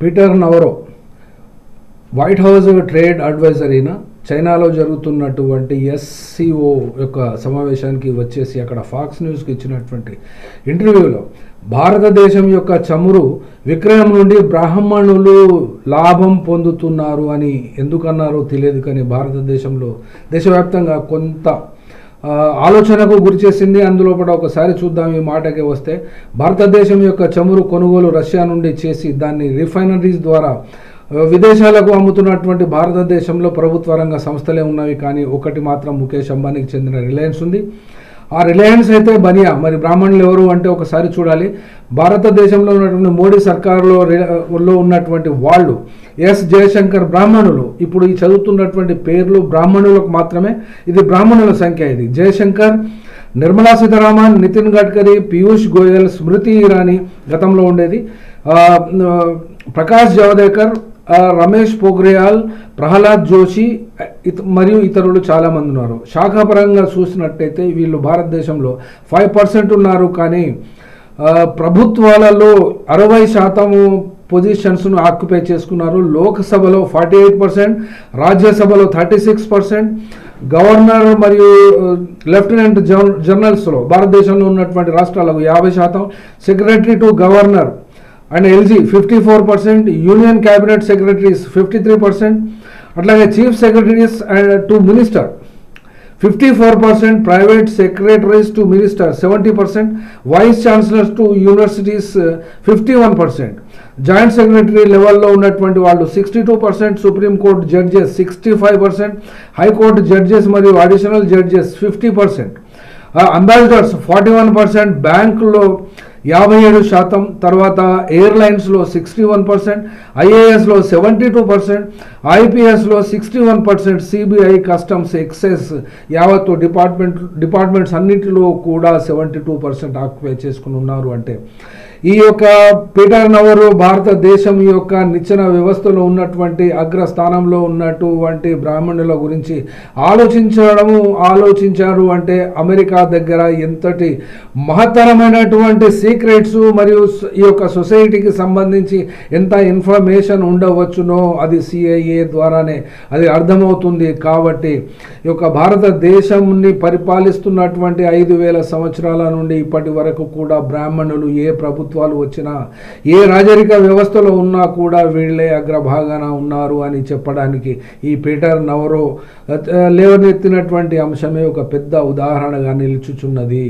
Peter Navarro White House trade adviser అయిన చైనాలో జరుగుతున్నటువంటి ఎస్సిఓ యొక్క సమావేశానికి వచ్చేసి అక్కడ ఫాక్స్ న్యూస్కి ఇచ్చినటువంటి ఇంటర్వ్యూలో భారతదేశం యొక్క చమురు విక్రయం నుండి బ్రాహ్మణులు లాభం పొందుతున్నారు అని ఎందుకన్నారో తెలియదు కానీ భారతదేశంలో దేశవ్యాప్తంగా కొంత ఆలోచనకు గురి చేసింది. అందులో ఒకసారి చూద్దాం ఈ మాటకి వస్తే భారతదేశం యొక్క చమురు కొనుగోలు రష్యా నుండి చేసి దాన్ని రిఫైనరీస్ ద్వారా విదేశాలకు అమ్ముతున్నటువంటి భారతదేశంలో ప్రభుత్వ రంగ సంస్థలే ఉన్నవి. కానీ ఒకటి మాత్రం ముఖేష్ అంబానీకి చెందిన రిలయన్స్ ఉంది. ఆ రిలయన్స్ అయితే బనియా మరి బ్రాహ్మణులు ఎవరు అంటే ఒకసారి చూడాలి. భారతదేశంలో ఉన్నటువంటి మోడీ సర్కారులో లో ఉన్నటువంటి వాళ్ళు ఎస్ జయశంకర్ బ్రాహ్మణులు. ఇప్పుడు ఈ చదువుతున్నటువంటి పేర్లు బ్రాహ్మణులకు మాత్రమే ఇది బ్రాహ్మణుల సంఖ్య ఇది. జయశంకర్ నిర్మలా సీతారామన్ నితిన్ గడ్కరీ పీయూష్ గోయల్ స్మృతి ఇరానీ గతంలో ఉండేది. ప్రకాష్ జావదేకర్ రమేష్ పోగ్రియాల్ ప్రహ్లాద్ జోషి మరియు ఇతరులు చాలామంది ఉన్నారు. శాఖాపరంగా చూసినట్టయితే వీళ్ళు భారతదేశంలో ఫైవ్ పర్సెంట్ ఉన్నారు కానీ ప్రభుత్వాలలో అరవై శాతము పొజిషన్స్ను ఆక్యుపై చేసుకున్నారు. లోక్సభలో ఫార్టీ ఎయిట్ పర్సెంట్ రాజ్యసభలో థర్టీ సిక్స్ పర్సెంట్ గవర్నర్ మరియు లెఫ్టినెంట్ జన జనరల్స్లో భారతదేశంలో ఉన్నటువంటి రాష్ట్రాలకు యాభై శాతం secretary to governor and LG fifty four percent union cabinet secretaries fifty three percent అట్లాగే chief secretaries and to minister fifty four percent private secretaries to minister seventy percent vice chancellors to universities uh, fifty one percent. Joint secretary లెవెల్లో ఉన్నటువంటి వాళ్ళు sixty two percent supreme court judges sixty five percent high court judges మరియు additional judges fifty percent. Uh, ambassadors forty one percent బ్యాంకులో యాభై ఏడు శాతం తర్వాత ఎయిర్లైన్స్లో సిక్స్టీ వన్ పర్సెంట్ ఐఏఎస్లో seventy two percent ఐపీఎస్లో sixty one percent CBI customs excise యావత్తు department departments అన్నింటిలో కూడా సెవెంటీ టూ పర్సెంట్ ఆక్యుపై చేసుకుని ఉన్నారు అంటే. ఈ యొక్క పీటర్ నవరు భారతదేశం యొక్క నిచ్చెన వ్యవస్థలో ఉన్నటువంటి అగ్రస్థానంలో ఉన్నటువంటి బ్రాహ్మణుల గురించి ఆలోచించడము ఆలోచించారు అంటే అమెరికా దగ్గర ఎంతటి మహత్తరమైనటువంటి సీక్రెట్స్ మరియు ఈ యొక్క సొసైటీకి సంబంధించి ఎంత ఇన్ఫర్మేషన్ ఉండవచ్చునో అది సిఐఏ ద్వారానే అది అర్థమవుతుంది కాబట్టి ఈ యొక్క భారతదేశంని పరిపాలిస్తున్నటువంటి ఐదు వేల సంవత్సరాల నుండి ఇప్పటి వరకు కూడా బ్రాహ్మణులు ఏ ప్రభుత్వం ప్రభుత్వాలు వచ్చినా ఏ రాజరిక వ్యవస్థలో ఉన్నా కూడా వీళ్ళే అగ్రభాగాన ఉన్నారు అని చెప్పడానికి ఈ పీటర్ నవరో లేవనెత్తినటువంటి అంశమే ఒక పెద్ద ఉదాహరణగా నిలుచుచున్నది.